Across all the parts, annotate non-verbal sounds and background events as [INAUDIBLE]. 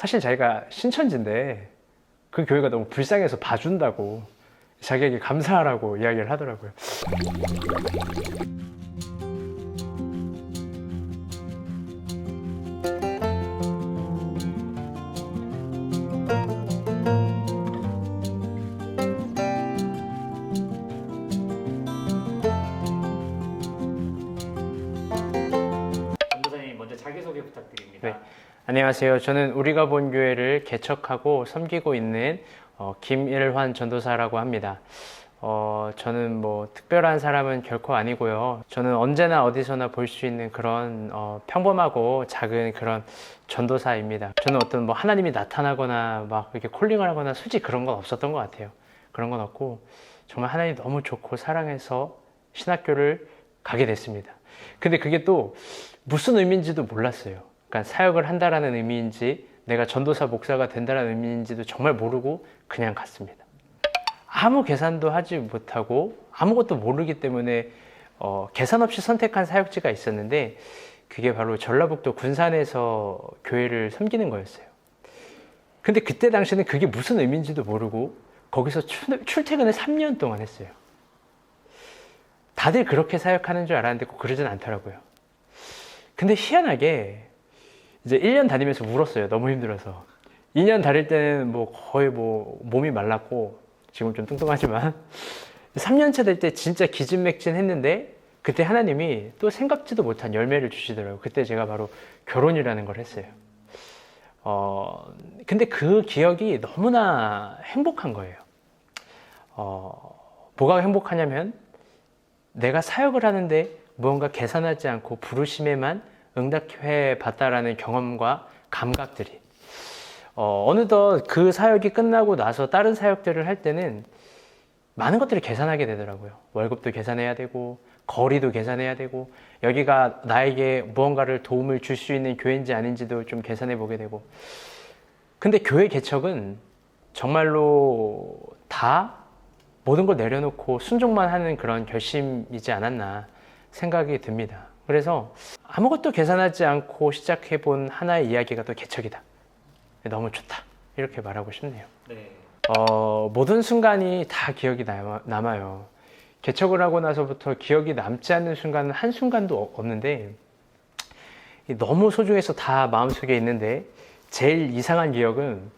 사실 자기가 신천지인데 그 교회가 너무 불쌍해서 봐준다고 자기에게 감사하라고 이야기를 하더라고요. 안녕하세요. 저는 우리가 본 교회를 개척하고 섬기고 있는 어, 김일환 전도사라고 합니다. 어, 저는 뭐 특별한 사람은 결코 아니고요. 저는 언제나 어디서나 볼 수 있는 그런 어, 평범하고 작은 그런 전도사입니다. 저는 어떤 뭐 하나님이 나타나거나 막 이렇게 콜링을 하거나 솔직히 그런 건 없었던 것 같아요. 그런 건 없고 정말 하나님 너무 좋고 사랑해서 신학교를 가게 됐습니다. 근데 그게 또 무슨 의미인지도 몰랐어요. 그러니까 사역을 한다라는 의미인지 내가 전도사 목사가 된다라는 의미인지도 정말 모르고 그냥 갔습니다. 아무 계산도 하지 못하고 아무것도 모르기 때문에 어, 계산 없이 선택한 사역지가 있었는데 그게 바로 전라북도 군산에서 교회를 섬기는 거였어요. 근데 그때 당시에는 그게 무슨 의미인지도 모르고 거기서 출, 출퇴근을 3년 동안 했어요. 다들 그렇게 사역하는 줄 알았는데 꼭 그러진 않더라고요. 근데 희한하게 이제 1년 다니면서 울었어요. 너무 힘들어서. 2년 다닐 때는 뭐 거의 뭐 몸이 말랐고 지금 좀 뚱뚱하지만 [LAUGHS] 3년차 될 때 진짜 기진맥진 했는데 그때 하나님이 또 생각지도 못한 열매를 주시더라고요. 그때 제가 바로 결혼이라는 걸 했어요. 어, 근데 그 기억이 너무나 행복한 거예요. 어, 뭐가 행복하냐면 내가 사역을 하는데 무언가 계산하지 않고 부르심에만 응답해 봤다라는 경험과 감각들이 어, 어느덧 그 사역이 끝나고 나서 다른 사역들을 할 때는 많은 것들을 계산하게 되더라고요. 월급도 계산해야 되고 거리도 계산해야 되고 여기가 나에게 무언가를 도움을 줄 수 있는 교회인지 아닌지도 좀 계산해 보게 되고 근데 교회 개척은 정말로 다 모든 걸 내려놓고 순종만 하는 그런 결심이지 않았나 생각이 듭니다. 그래서 아무것도 계산하지 않고 시작해 본 하나의 이야기가 또 개척이다. 너무 좋다. 이렇게 말하고 싶네요. 네. 어, 모든 순간이 다 기억이 남아, 남아요. 개척을 하고 나서부터 기억이 남지 않는 순간은 한 순간도 어- 없는데 이 너무 소중해서 다 마음속에 있는데 제일 이상한 기억은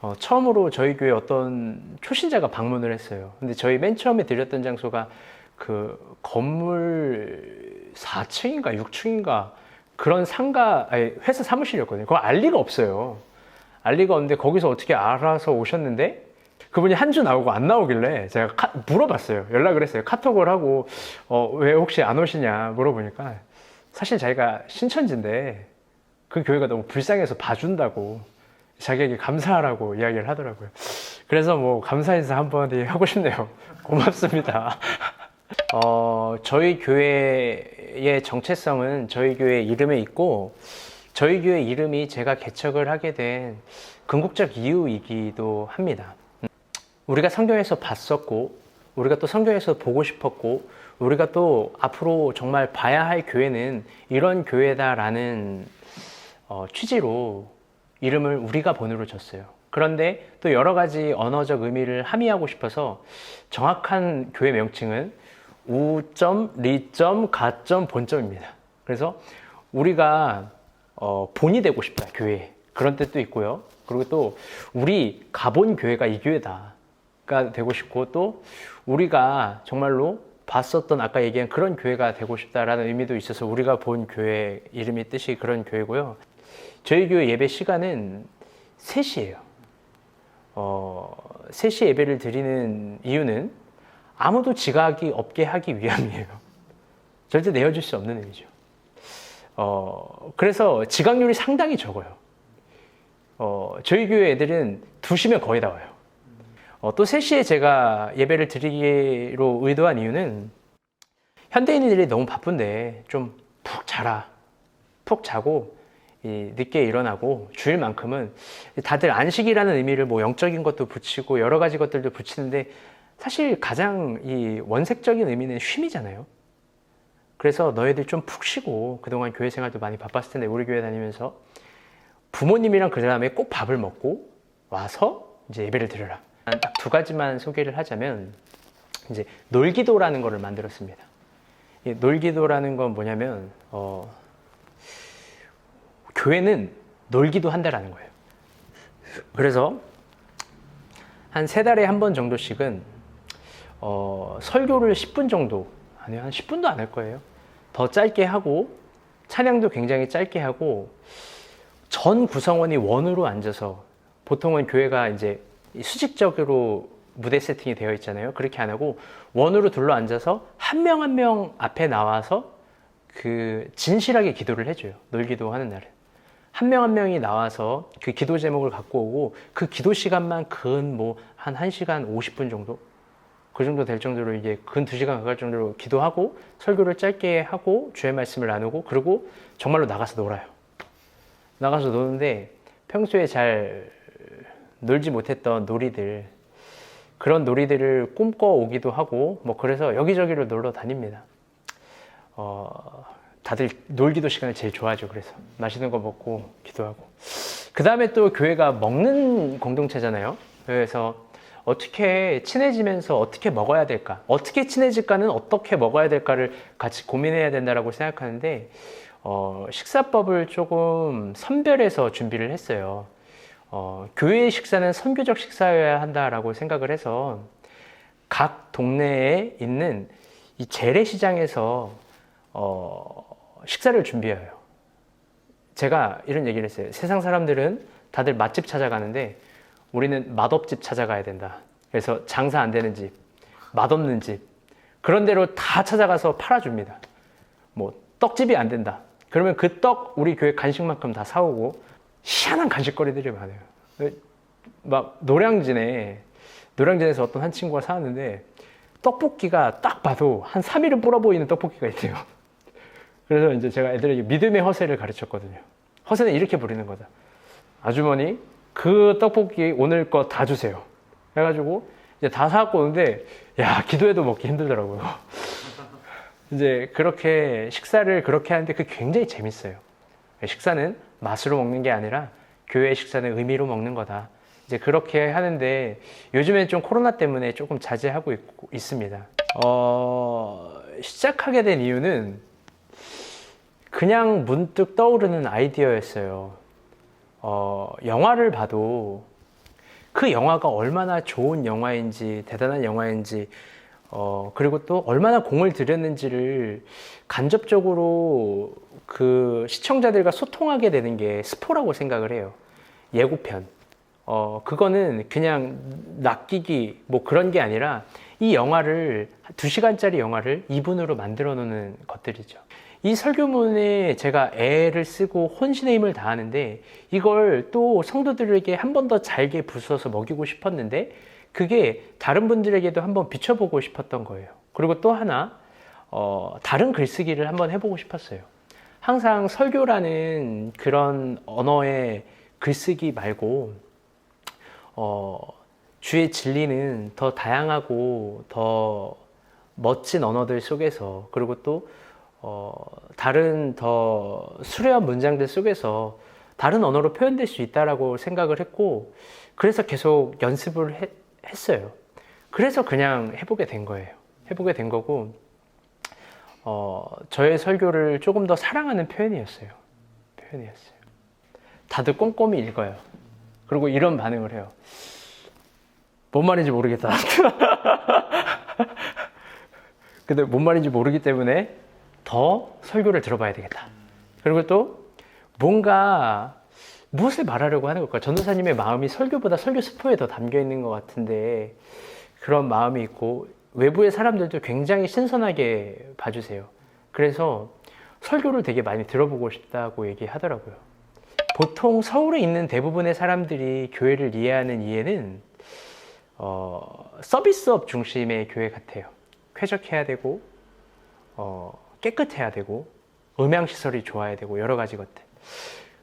어, 처음으로 저희 교회 어떤 초신자가 방문을 했어요. 근데 저희 맨 처음에 들렸던 장소가 그 건물 4층인가 6층인가 그런 상가 아니, 회사 사무실이었거든요. 그거 알 리가 없어요. 알 리가 없는데 거기서 어떻게 알아서 오셨는데 그분이 한 주 나오고 안 나오길래 제가 카- 물어봤어요. 연락을 했어요. 카톡을 하고 어, 왜 혹시 안 오시냐 물어보니까 사실 자기가 신천지인데 그 교회가 너무 불쌍해서 봐준다고 자기에게 감사하라고 이야기를 하더라고요. 그래서 뭐 감사 인사 한번 하고 싶네요. 고맙습니다. [LAUGHS] 어, 저희 교회의 정체성은 저희 교회 이름에 있고 저희 교회 이름이 제가 개척을 하게 된 궁극적 이유이기도 합니다. 음, 우리가 성경에서 봤었고 우리가 또 성경에서 보고 싶었고 우리가 또 앞으로 정말 봐야 할 교회는 이런 교회다라는 어, 취지로 이름을 우리가 번호로 줬어요. 그런데 또 여러 가지 언어적 의미를 함의하고 싶어서 정확한 교회 명칭은 우점, 리점, 가점, 본점입니다. 그래서 우리가 어, 본이 되고 싶다, 교회. 그런 뜻도 있고요. 그리고 또 우리 가본 교회가 이 교회다가 되고 싶고 또 우리가 정말로 봤었던 아까 얘기한 그런 교회가 되고 싶다라는 의미도 있어서 우리가 본 교회 이름이 뜻이 그런 교회고요. 저희 교회 예배 시간은 3시예요. 어, 3시 예배를 드리는 이유는 아무도 지각이 없게 하기 위함이에요. [LAUGHS] 절대 내어줄 수 없는 의미죠. 어, 그래서 지각률이 상당히 적어요. 어, 저희 교회 애들은 2시면 거의 다 와요. 어, 또 3시에 제가 예배를 드리기로 의도한 이유는 현대인들이 너무 바쁜데 좀 푹 자라. 푹 자고 이 늦게 일어나고 주일만큼은 다들 안식이라는 의미를 뭐 영적인 것도 붙이고 여러 가지 것들도 붙이는데 사실 가장 이 원색적인 의미는 쉼이잖아요. 그래서 너희들 좀 푹 쉬고 그동안 교회 생활도 많이 바빴을 텐데 우리 교회 다니면서 부모님이랑 그 다음에 꼭 밥을 먹고 와서 이제 예배를 드려라. 딱 두 가지만 소개를 하자면 이제 놀기도라는 거를 만들었습니다. 이 놀기도라는 건 뭐냐면 어, 교회는 놀기도 한다라는 거예요. 그래서 한 세 달에 한 번 정도씩은 어, 설교를 10분 정도 아니요 한 10분도 안 할 거예요. 더 짧게 하고 찬양도 굉장히 짧게 하고 전 구성원이 원으로 앉아서 보통은 교회가 이제 수직적으로 무대 세팅이 되어 있잖아요. 그렇게 안 하고 원으로 둘러 앉아서 한 명 한 명 앞에 나와서 그 진실하게 기도를 해줘요. 놀기도 하는 날은. 한 명 한 명이 나와서 그 기도 제목을 갖고 오고 그 기도 시간만 근 뭐 한 1시간 50분 정도 그 정도 될 정도로 이게 근 2시간 가까울 정도로 기도하고 설교를 짧게 하고 주의 말씀을 나누고 그리고 정말로 나가서 놀아요. 나가서 노는데 평소에 잘 놀지 못했던 놀이들 그런 놀이들을 꿈꿔 오기도 하고 뭐 그래서 여기저기를 놀러 다닙니다. 어, 다들 놀기도 시간을 제일 좋아하죠. 그래서 맛있는 거 먹고 기도하고 그 다음에 또 교회가 먹는 공동체잖아요. 그래서 어떻게 친해지면서 어떻게 먹어야 될까? 어떻게 친해질까는 어떻게 먹어야 될까를 같이 고민해야 된다라고 생각하는데 어, 식사법을 조금 선별해서 준비를 했어요. 어, 교회 식사는 선교적 식사여야 한다라고 생각을 해서 각 동네에 있는 이 재래시장에서 어, 식사를 준비해요. 제가 이런 얘기를 했어요. 세상 사람들은 다들 맛집 찾아가는데 우리는 맛없집 찾아가야 된다. 그래서 장사 안 되는 집, 맛없는 집, 그런 데로 다 찾아가서 팔아줍니다. 뭐, 떡집이 안 된다. 그러면 그 떡 우리 교회 간식만큼 다 사오고, 희한한 간식거리들이 많아요. 막, 노량진에, 노량진에서 어떤 한 친구가 사왔는데, 떡볶이가 딱 봐도 한 3일은 불어 보이는 떡볶이가 있대요. [LAUGHS] 그래서 이제 제가 애들에게 믿음의 허세를 가르쳤거든요. 허세는 이렇게 부리는 거다. 아주머니, 그 떡볶이 오늘 거 다 주세요. 해가지고 이제 다 사갖고 오는데 야 기도해도 먹기 힘들더라고요. [LAUGHS] 이제 그렇게 식사를 그렇게 하는데 그게 굉장히 재밌어요. 식사는 맛으로 먹는 게 아니라 교회 식사는 의미로 먹는 거다. 이제 그렇게 하는데 요즘엔 좀 코로나 때문에 조금 자제하고 있고, 있습니다. 어, 시작하게 된 이유는 그냥 문득 떠오르는 아이디어였어요. 어, 영화를 봐도 그 영화가 얼마나 좋은 영화인지 대단한 영화인지 어, 그리고 또 얼마나 공을 들였는지를 간접적으로 그 시청자들과 소통하게 되는 게 스포라고 생각을 해요. 예고편. 어, 그거는 그냥 낚이기 뭐 그런 게 아니라 이 영화를 두 시간짜리 영화를 2분으로 만들어 놓는 것들이죠. 이 설교문에 제가 애를 쓰고 혼신의 힘을 다하는데 이걸 또 성도들에게 한 번 더 잘게 부숴서 먹이고 싶었는데 그게 다른 분들에게도 한번 비춰보고 싶었던 거예요. 그리고 또 하나 어, 다른 글쓰기를 한번 해보고 싶었어요. 항상 설교라는 그런 언어의 글쓰기 말고 어, 주의 진리는 더 다양하고 더 멋진 언어들 속에서 그리고 또 어, 다른 더 수려한 문장들 속에서 다른 언어로 표현될 수 있다라고 생각을 했고 그래서 계속 연습을 해- 했어요. 그래서 그냥 해보게 된 거예요. 해보게 된 거고 어, 저의 설교를 조금 더 사랑하는 표현이었어요. 표현이었어요. 다들 꼼꼼히 읽어요. 그리고 이런 반응을 해요. 뭔 말인지 모르겠다. [LAUGHS] 근데 뭔 말인지 모르기 때문에 더 설교를 들어봐야 되겠다. 그리고 또 뭔가 무엇을 말하려고 하는 걸까? 전도사님의 마음이 설교보다 설교 스포에 더 담겨 있는 것 같은데 그런 마음이 있고 외부의 사람들도 굉장히 신선하게 봐주세요. 그래서 설교를 되게 많이 들어보고 싶다고 얘기하더라고요. 보통 서울에 있는 대부분의 사람들이 교회를 이해하는 이해는 어, 서비스업 중심의 교회 같아요. 쾌적해야 되고 어, 깨끗해야 되고 음향 시설이 좋아야 되고 여러 가지 것들.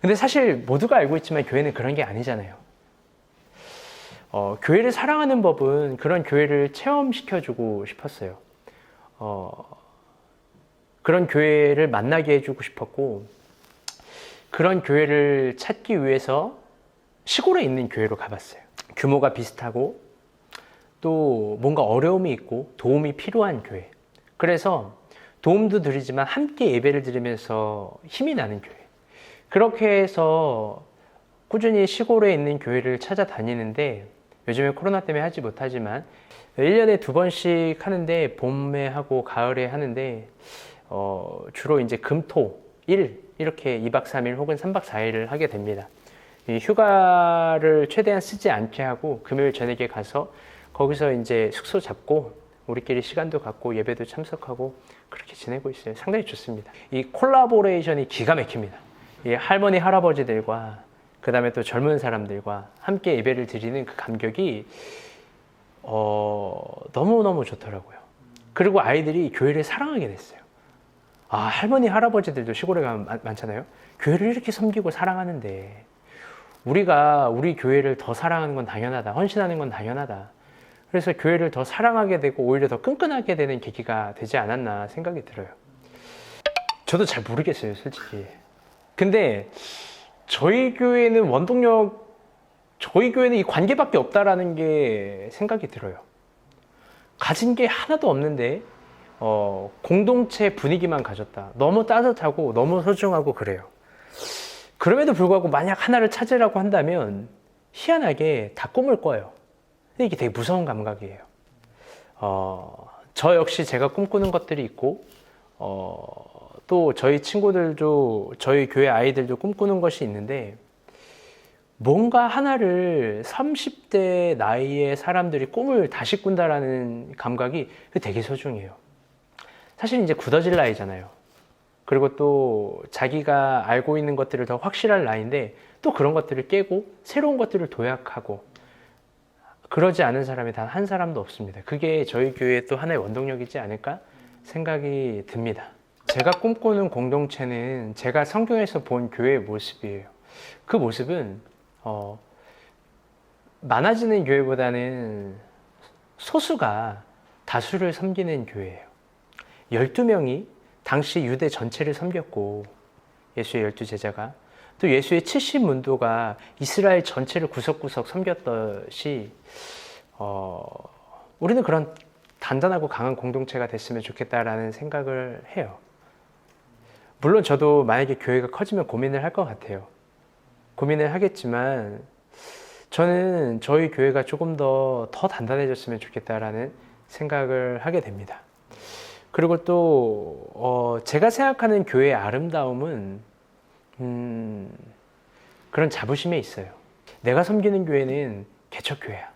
근데 사실 모두가 알고 있지만 교회는 그런 게 아니잖아요. 어, 교회를 사랑하는 법은 그런 교회를 체험시켜주고 싶었어요. 어, 그런 교회를 만나게 해주고 싶었고, 그런 교회를 찾기 위해서 시골에 있는 교회로 가봤어요. 규모가 비슷하고 또 뭔가 어려움이 있고 도움이 필요한 교회. 그래서 도움도 드리지만 함께 예배를 드리면서 힘이 나는 교회. 그렇게 해서 꾸준히 시골에 있는 교회를 찾아다니는데 요즘에 코로나 때문에 하지 못하지만 1년에 두 번씩 하는데 봄에 하고 가을에 하는데 어, 주로 이제 금토 일 이렇게 2박 3일 혹은 3박 4일을 하게 됩니다. 이 휴가를 최대한 쓰지 않게 하고 금요일 저녁에 가서 거기서 이제 숙소 잡고 우리끼리 시간도 갖고 예배도 참석하고 그렇게 지내고 있어요. 상당히 좋습니다. 이 콜라보레이션이 기가 막힙니다. 이 할머니 할아버지들과 그 다음에 또 젊은 사람들과 함께 예배를 드리는 그 감격이 어, 너무너무 좋더라고요. 그리고 아이들이 교회를 사랑하게 됐어요. 아, 할머니, 할아버지들도 시골에 가면 많- 많잖아요. 교회를 이렇게 섬기고 사랑하는데, 우리가 우리 교회를 더 사랑하는 건 당연하다. 헌신하는 건 당연하다. 그래서 교회를 더 사랑하게 되고 오히려 더 끈끈하게 되는 계기가 되지 않았나 생각이 들어요. 저도 잘 모르겠어요, 솔직히. 근데 저희 교회는 원동력, 저희 교회는 이 관계밖에 없다라는 게 생각이 들어요. 가진 게 하나도 없는데 어, 공동체 분위기만 가졌다. 너무 따뜻하고 너무 소중하고 그래요. 그럼에도 불구하고 만약 하나를 찾으라고 한다면 희한하게 다 꿈을 꿔요. 근데 이게 되게 무서운 감각이에요. 어, 저 역시 제가 꿈꾸는 것들이 있고 어, 또 저희 친구들도 저희 교회 아이들도 꿈꾸는 것이 있는데 뭔가 하나를 30대 나이의 사람들이 꿈을 다시 꾼다라는 감각이 되게 소중해요. 사실 이제 굳어질 나이잖아요. 그리고 또 자기가 알고 있는 것들을 더 확실할 나이인데 또 그런 것들을 깨고 새로운 것들을 도약하고 그러지 않은 사람이 단 한 사람도 없습니다. 그게 저희 교회의 또 하나의 원동력이지 않을까 생각이 듭니다. 제가 꿈꾸는 공동체는 제가 성경에서 본 교회의 모습이에요. 그 모습은 어, 많아지는 교회보다는 소수가 다수를 섬기는 교회예요. 12명이 당시 유대 전체를 섬겼고 예수의 열두 제자가 또 예수의 70문도가 이스라엘 전체를 구석구석 섬겼듯이 어, 우리는 그런 단단하고 강한 공동체가 됐으면 좋겠다라는 생각을 해요. 물론 저도 만약에 교회가 커지면 고민을 할 것 같아요. 고민을 하겠지만 저는 저희 교회가 조금 더 더 단단해졌으면 좋겠다라는 생각을 하게 됩니다. 그리고 또 어, 제가 생각하는 교회의 아름다움은 음, 그런 자부심에 있어요. 내가 섬기는 교회는 개척 교회야.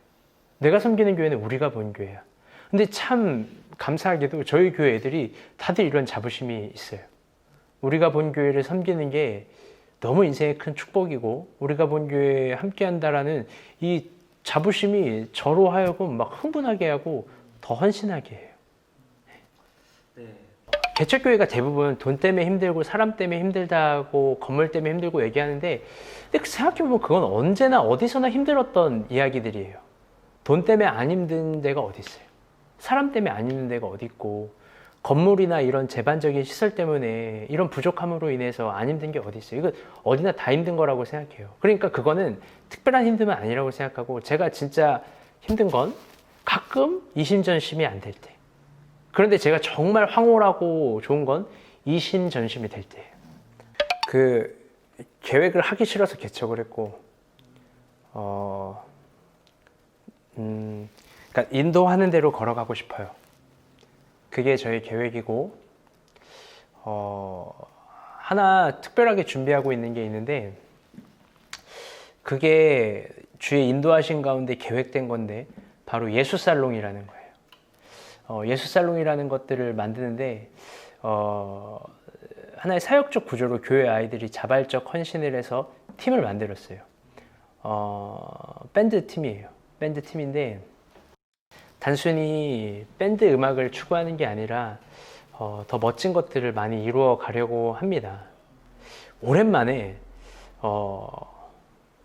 내가 섬기는 교회는 우리가 본 교회야. 근데 참 감사하게도 저희 교회 애들이 다들 이런 자부심이 있어요. 우리가 본 교회를 섬기는 게 너무 인생의 큰 축복이고 우리가 본 교회에 함께 한다라는 이 자부심이 저로 하여금 막 흥분하게 하고 더 헌신하게 해요. 네. 개척교회가 대부분 돈 때문에 힘들고 사람 때문에 힘들다고 건물 때문에 힘들고 얘기하는데 근데 생각해보면 그건 언제나 어디서나 힘들었던 이야기들이에요. 돈 때문에 안 힘든 데가 어디 있어요? 사람 때문에 안 힘든 데가 어디 있고 건물이나 이런 제반적인 시설 때문에 이런 부족함으로 인해서 안 힘든 게 어디 있어요? 이거 어디나 다 힘든 거라고 생각해요. 그러니까 그거는 특별한 힘듦은 아니라고 생각하고 제가 진짜 힘든 건 가끔 이심전심이 안 될 때. 그런데 제가 정말 황홀하고 좋은 건 이심전심이 될 때예요. 그 계획을 하기 싫어서 개척을 했고, 어, 음, 그러니까 인도하는 대로 걸어가고 싶어요. 그게 저희 계획이고, 어, 하나 특별하게 준비하고 있는 게 있는데, 그게 주의 인도하신 가운데 계획된 건데, 바로 예수 살롱이라는 거예요. 어, 예수살롱이라는 것들을 만드는데 어, 하나의 사역적 구조로 교회 아이들이 자발적 헌신을 해서 팀을 만들었어요. 어, 밴드 팀이에요. 밴드 팀인데 단순히 밴드 음악을 추구하는 게 아니라 어, 더 멋진 것들을 많이 이루어 가려고 합니다. 오랜만에 어,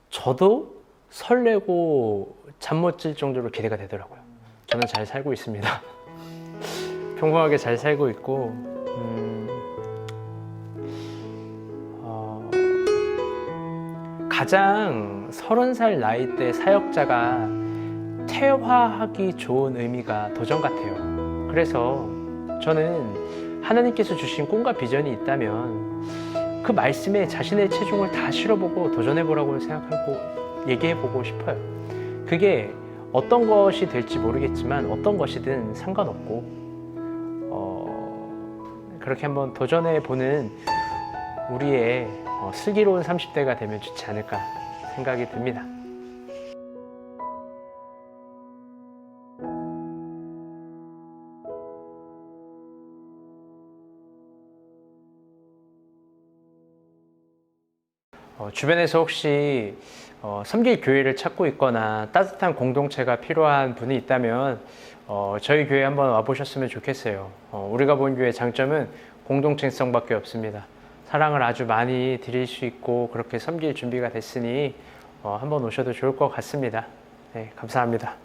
저도 설레고 잠 못 질 정도로 기대가 되더라고요. 저는 잘 살고 있습니다. [LAUGHS] 평범하게 잘 살고 있고, 음, 어, 가장 서른 살 나이 때 사역자가 퇴화하기 좋은 의미가 도전 같아요. 그래서 저는 하나님께서 주신 꿈과 비전이 있다면 그 말씀에 자신의 체중을 다 실어보고 도전해보라고 생각하고 얘기해보고 싶어요. 그게 어떤 것이 될지 모르겠지만 어떤 것이든 상관없고 어, 그렇게 한번 도전해 보는 우리의 어, 슬기로운 30대가 되면 좋지 않을까 생각이 듭니다. 어, 주변에서 혹시 어, 섬길 교회를 찾고 있거나 따뜻한 공동체가 필요한 분이 있다면 어, 저희 교회 한번 와보셨으면 좋겠어요. 어, 우리가 본 교회의 장점은 공동체성밖에 없습니다. 사랑을 아주 많이 드릴 수 있고 그렇게 섬길 준비가 됐으니 어, 한번 오셔도 좋을 것 같습니다. 네, 감사합니다.